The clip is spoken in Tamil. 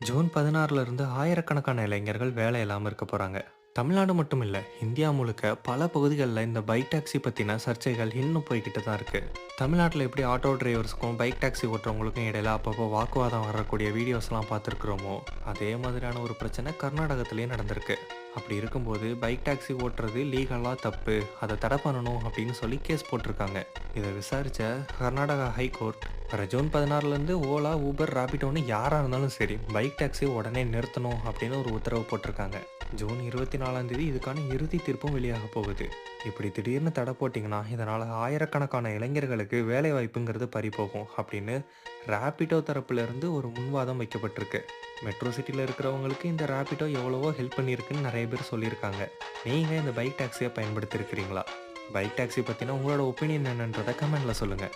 ஜூன் பதினாறுல இருந்து ஆயிரக்கணக்கான இளைஞர்கள் வேலை இல்லாமல் இருக்க போகிறாங்க தமிழ்நாடு மட்டும் இல்லை இந்தியா முழுக்க பல பகுதிகளில் இந்த பைக் டாக்ஸி பற்றின சர்ச்சைகள் இன்னும் போய்கிட்டு தான் இருக்குது தமிழ்நாட்டில் எப்படி ஆட்டோ டிரைவர்ஸ்க்கும் பைக் டாக்ஸி ஓட்டுறவங்களுக்கும் இடையில அப்பப்போ வாக்குவாதம் வரக்கூடிய வீடியோஸ்லாம் பார்த்துருக்குறோமோ அதே மாதிரியான ஒரு பிரச்சனை கர்நாடகத்திலேயே நடந்திருக்கு. அப்படி இருக்கும்போது பைக் டாக்ஸி ஓட்டுறது லீகலாக தப்பு அதை தடை பண்ணணும் அப்படின்னு சொல்லி கேஸ் போட்டிருக்காங்க. இதை விசாரித்த கர்நாடகா ஹைகோர்ட் வர ஜூன் பதினாறுலேருந்து ஓலா ஊபர் ராபிட்டோன்னு யாராக இருந்தாலும் சரி பைக் டாக்ஸியை உடனே நிறுத்தணும் அப்படின்னு ஒரு உத்தரவு போட்டிருக்காங்க. ஜூன் இருபத்தி நாலாம் தேதி இதுக்கான இறுதி தீர்ப்பும் வெளியாக போகுது. இப்படி திடீர்னு தடை போட்டிங்கன்னா இதனால் ஆயிரக்கணக்கான இளைஞர்களுக்கு வேலை வாய்ப்புங்கிறது பறி போகும் அப்படின்னு ராபிடோ தரப்புலேருந்து ஒரு முன்வாதம் வைக்கப்பட்டிருக்கு. மெட்ரோ சிட்டியில் இருக்கிறவங்களுக்கு இந்த ராபிடோ எவ்வளவோ ஹெல்ப் பண்ணியிருக்குன்னு நிறைய பேர் சொல்லியிருக்காங்க. நீங்கள் இந்த பைக் டாக்ஸியை பயன்படுத்தியிருக்கிறீங்களா? பைக் டாக்ஸி பற்றினா உங்களோட ஒப்பீனியன் என்னன்றதை கமெண்டில் சொல்லுங்கள்